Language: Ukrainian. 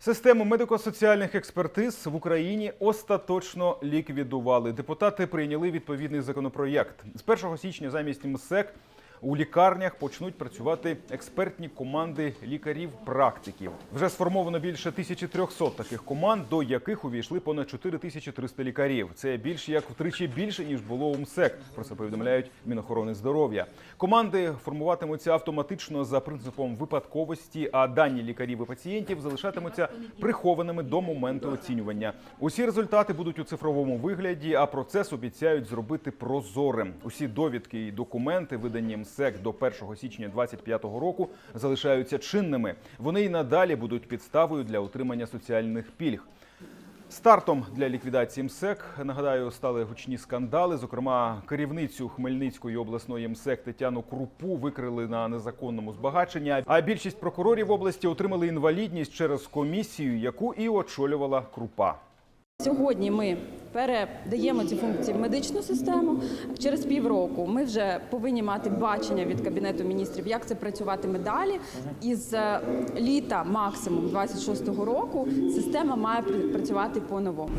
Систему медико-соціальних експертиз в Україні остаточно ліквідували. Депутати прийняли відповідний законопроєкт. З 1 січня замість МСЕК у лікарнях почнуть працювати експертні команди лікарів-практиків. Вже сформовано більше 1300 таких команд, до яких увійшли понад 4300 лікарів. Це більше як втричі більше ніж було у МСЕК. Про це повідомляють Мінохорони здоров'я. Команди формуватимуться автоматично за принципом випадковості, а дані лікарів і пацієнтів залишатимуться прихованими до моменту оцінювання. Усі результати будуть у цифровому вигляді, а процес обіцяють зробити прозорим. Усі довідки і документи, видані МСЕК до 1 січня 2025 року, залишаються чинними. Вони й надалі будуть підставою для отримання соціальних пільг. Стартом для ліквідації МСЕК нагадаю стали гучні скандали. Зокрема, керівницю Хмельницької обласної МСЕК Тетяну Крупу викрили на незаконному збагаченні. А більшість прокурорів області отримали інвалідність через комісію, яку і очолювала Крупа. Сьогодні ми передаємо ці функції в медичну систему. Через півроку ми вже повинні мати бачення від кабінету міністрів, як це працюватиме далі. Із е, літа, максимум 26-го року, система має працювати по-новому.